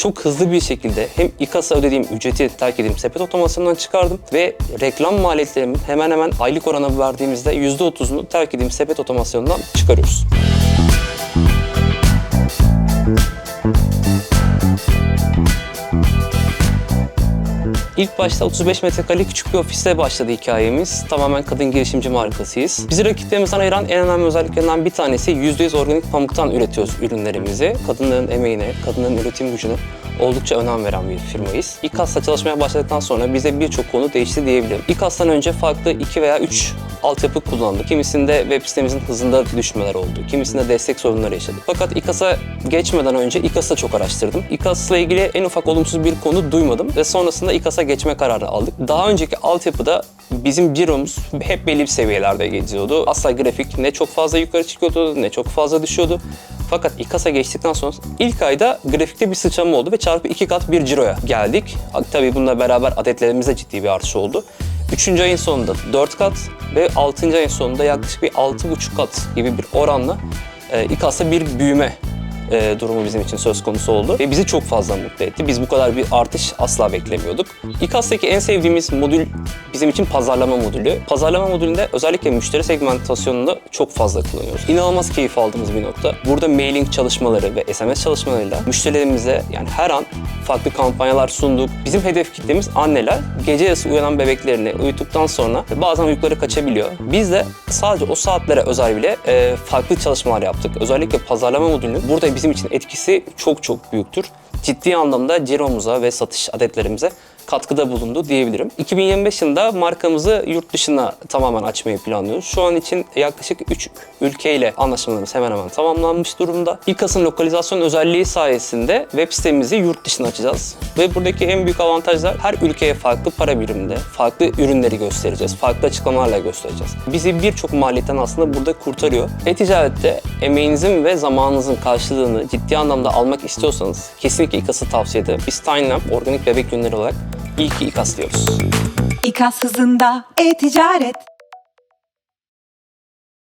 çok hızlı bir şekilde hem İKAS'a ödediğim ücreti terk edip sepet otomasyonundan çıkardım ve reklam maliyetlerimin hemen hemen aylık oranı verdiğimizde %30'unu terk edip sepet otomasyonundan çıkarıyoruz. İlk başta 35 metrekare küçük bir ofiste başladı hikayemiz. Tamamen kadın girişimci markasıyız. Bizi rakiplerimizden ayıran en önemli özelliklerinden bir tanesi %100 organik pamuktan üretiyoruz ürünlerimizi. Kadınların emeğine, kadınların üretim gücüne oldukça önem veren bir firmayız. İKAS'la çalışmaya başladıktan sonra bize birçok konu değişti diyebilirim. İKAS'tan önce farklı 2 veya 3 altyapı kullandık. Kimisinde web sitemizin hızında düşmeler oldu. Kimisinde destek sorunları yaşadık. Fakat İKAS'a geçmeden önce İKAS'ı çok araştırdım. İKAS'la ilgili en ufak olumsuz bir konu duymadım ve sonrasında İKAS'a geçme kararı aldık. Daha önceki altyapıda bizim ciromuz hep belli bir seviyelerde geziyordu. Asla grafik ne çok fazla yukarı çıkıyordu ne çok fazla düşüyordu. Fakat İKAS'a geçtikten sonra ilk ayda grafikte bir sıçrama oldu ve çarpı iki kat bir ciroya geldik. Tabii bununla beraber adetlerimizde ciddi bir artış oldu. Üçüncü ayın sonunda 4 kat ve 6. ayın sonunda yaklaşık bir 6,5 kat gibi bir oranla e, İKAS'ta bir büyüme e, durumu bizim için söz konusu oldu ve bizi çok fazla mutlu etti. Biz bu kadar bir artış asla beklemiyorduk. İKAS'taki en sevdiğimiz modül bizim için pazarlama modülü. Pazarlama modülünde özellikle müşteri segmentasyonunda çok fazla kullanıyoruz. İnanılmaz keyif aldığımız bir nokta. Burada mailing çalışmaları ve SMS çalışmalarıyla müşterilerimize yani her an farklı kampanyalar sunduk. Bizim hedef kitlemiz anneler. Gece yarısı uyanan bebeklerini uyuttuktan sonra bazen uykuları kaçabiliyor. Biz de sadece o saatlere özel bile e, farklı çalışmalar yaptık. Özellikle pazarlama modülünün burada bizim için etkisi çok çok büyüktür. Ciddi anlamda ciromuza ve satış adetlerimize katkıda bulundu diyebilirim. 2025 yılında markamızı yurt dışına tamamen açmayı planlıyoruz. Şu an için yaklaşık 3 ülkeyle anlaşmalarımız hemen hemen tamamlanmış durumda. İKAS'ın lokalizasyon özelliği sayesinde web sitemizi yurt dışına açacağız. Ve buradaki en büyük avantajlar her ülkeye farklı para biriminde, farklı ürünleri göstereceğiz, farklı açıklamalarla göstereceğiz. Bizi birçok maliyetten aslında burada kurtarıyor. E-ticarette emeğinizin ve zamanınızın karşılığını ciddi anlamda almak istiyorsanız kesinlikle İKAS'ı tavsiye ederim. Biz Tinelamp organik bebek ürünleri olarak İyi ki İKAS diyoruz. İKAS hızında e-ticaret.